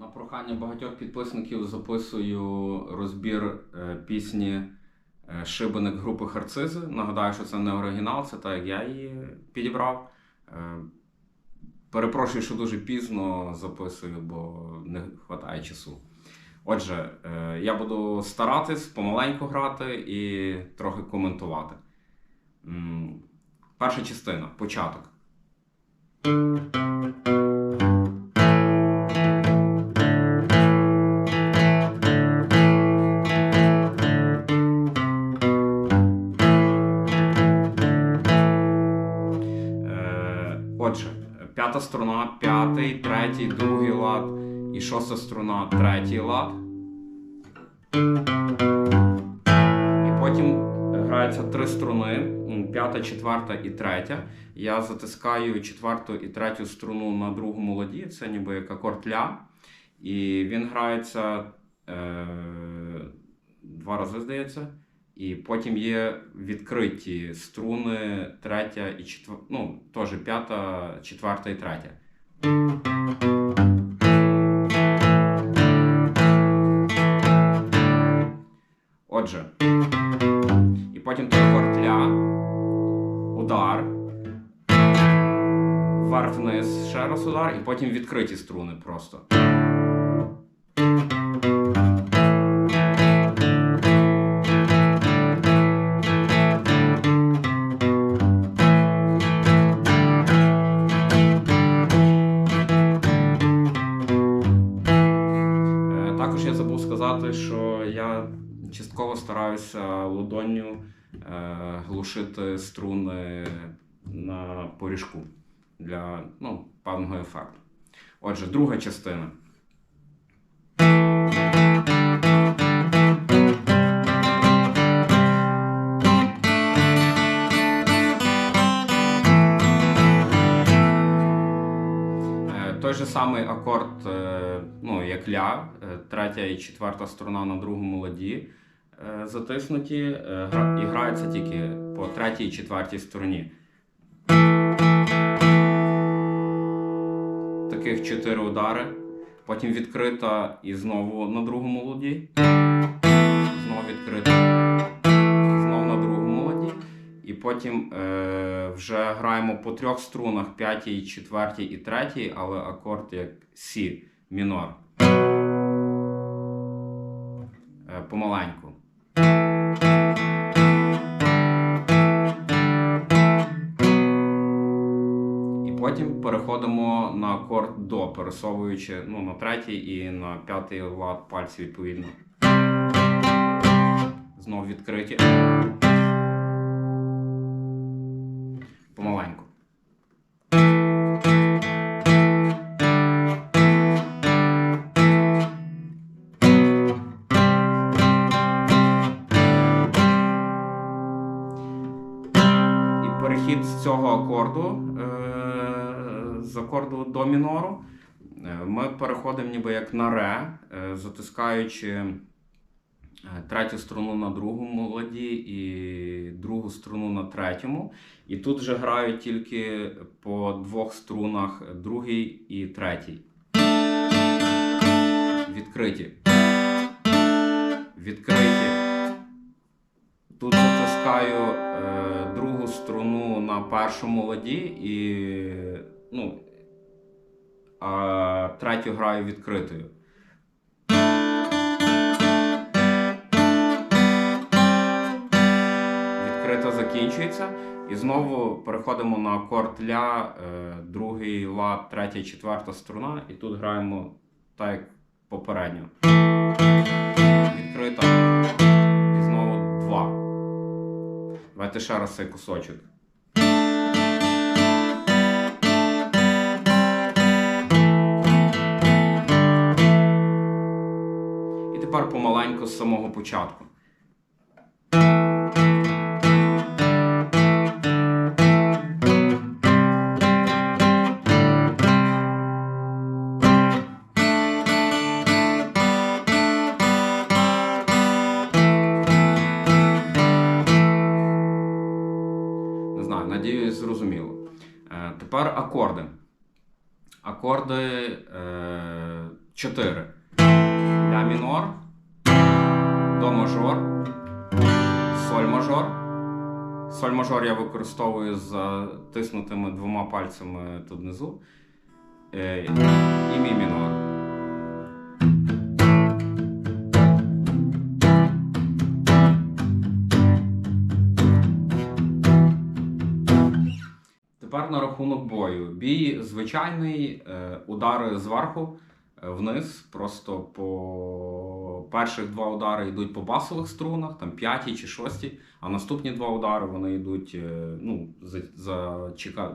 На прохання багатьох підписників записую розбір е, пісні е, Шибеник групи Харцизи. Нагадаю, що це не оригінал, це так як я її підібрав. Е, Перепрошую, що дуже пізно записую, бо не вистачає часу. Отже, я буду старатись помаленьку грати і трохи коментувати. Перша частина початок. П'ята струна, п'ятий, третій, другий лад і шоста струна, третій лад. І потім граються три струни: п'ята, четверта і третя. Я затискаю четверту і третю струну на другому ладі, це ніби як акорд ля. І він грається е, два рази, здається. І потім є відкриті струни третя і четверта, ну, теж п'ята, четверта і третя. Отже. І потім той акорд ля, удар, вверх-вниз, ще раз удар, і потім відкриті струни просто. Також я забув сказати, що я частково стараюся ладонню е, глушити струни на поріжку для ну, певного ефекту. Отже, друга частина. Е, Той же самий акорд, е, ну, як ля, е, третя і четверта струна на другому ладі е, затиснуті, е, і грається тільки по третій і четвертій стороні. Таких чотири удари. Потім відкрита і знову на другому ладі. Знову відкрита. Знову на другому ладі. І потім е, вже граємо по трьох струнах: п'ятій, четвертій і третій, але акорд як Сі мінор. Е, помаленьку. І потім переходимо на акорд до, пересовуючи ну, на третій і на п'ятий лад пальці відповідно. Знову відкриті. Помаленьку. Акорду, е, з акорду до мінору, е, ми переходимо ніби як на ре, е, затискаючи третю струну на другому ладі і другу струну на третьому. І тут вже грають тільки по двох струнах, другий і третій. Відкриті. Відкриті. Тут затискаю на першому ладі і ну, а третю граю відкритою. Відкрита закінчується. І знову переходимо на акорд ля, е, другий лад, третя четверта струна, і тут граємо так, як попередньо. Відкрита. І знову два. Давайте ще раз цей кусочок. Тепер помаленьку з самого початку. Надіюсь, зрозуміло. Е, тепер акорди. Акорди е, чотири. Ля мінор, до мажор, соль мажор. Соль мажор я використовую з затиснутими двома пальцями тут внизу. Е, І мі мінор. Тепер на рахунок бою. Бій звичайний, е, удари зверху е, вниз. Просто по перших два удари йдуть по басових струнах, там п'ятій чи шостій, а наступні два удари вони йдуть, е, ну,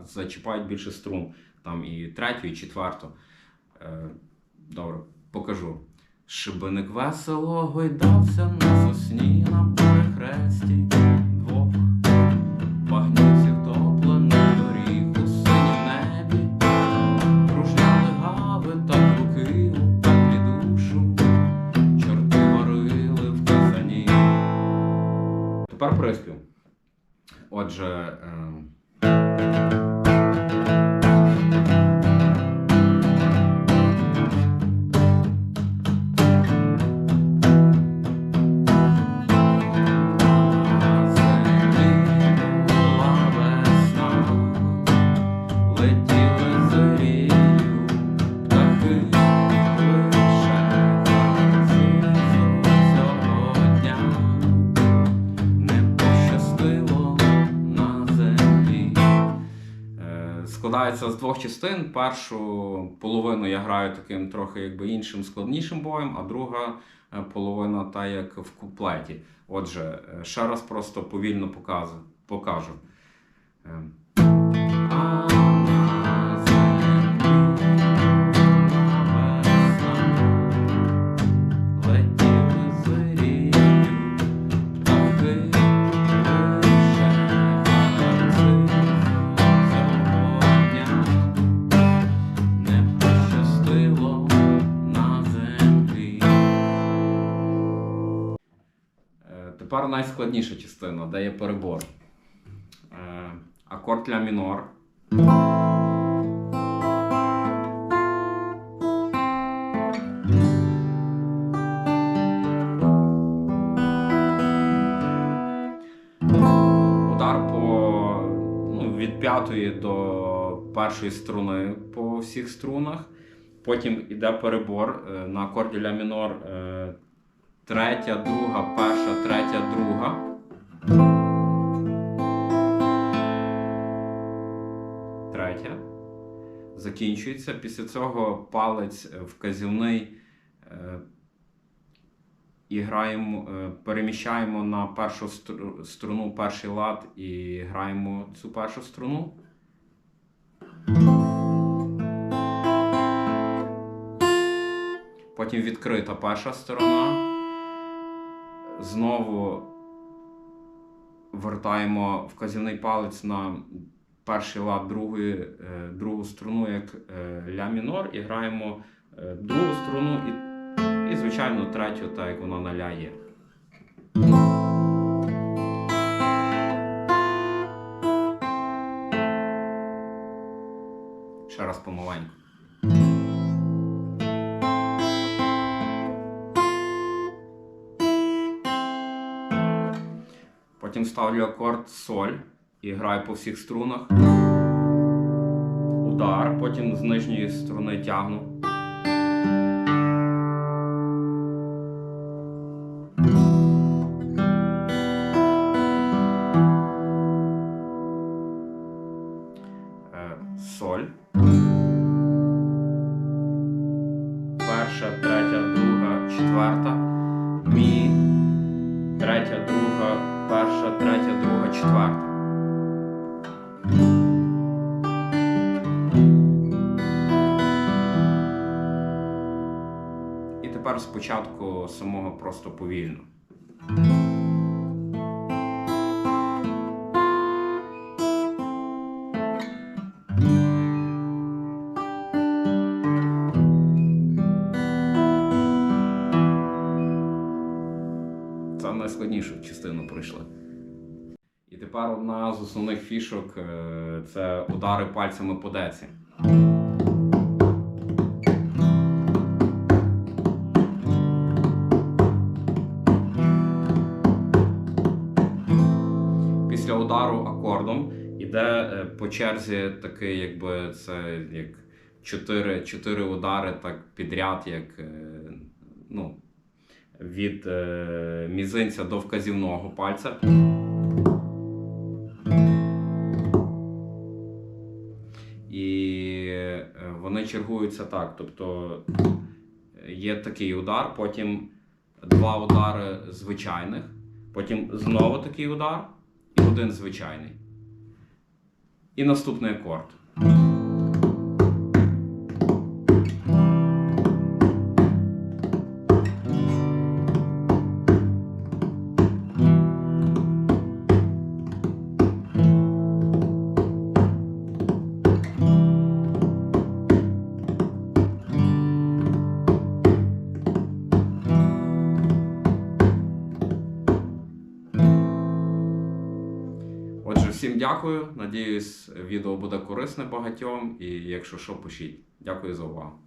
зачіпають більше струн, там і третю, і четверту. Е, Добре, покажу. Шибеник весело гойдався на сосні на перехресті Отже. Складається з двох частин. Першу половину я граю таким трохи якби іншим складнішим боєм, а друга е, половина та як в куплеті. Отже, е, ще раз просто повільно показу, покажу. Е, найскладніша частина, де є перебор. Е, Акорд ля мінор. Удар по ну, від п'ятої до першої струни по всіх струнах. Потім іде перебор е, на акорді ля мінор. Третя, друга, перша, третя, друга. Третя. Закінчується. Після цього палець е, вказівний. е, І граємо, е, переміщаємо на першу струну перший лад і граємо цю першу струну. Потім відкрита перша сторона. Знову вертаємо вказівний палець на перший лад другої, е, другу струну як е, ля мінор і граємо е, другу струну і, і звичайно, третю, так як вона на ля є. Ще раз помаленьку. Потім ставлю акорд соль і граю по всіх струнах. Удар, потім з нижньої струни тягну. Е, Соль. Перша, третя, друга, четверта. Четверта. І тепер спочатку самого просто повільно. І тепер одна з основних фішок е, це удари пальцями по деці. Після удару акордом йде е, по черзі такий, якби це як чотири чотири удари так підряд, як е, ну, від мізинця до вказівного пальця. Вони чергуються так. Тобто є такий удар, потім два удари звичайних, потім знову такий удар і один звичайний. І наступний акорд. Дякую. Надіюсь, відео буде корисне багатьом. І якщо що, пишіть. Дякую за увагу.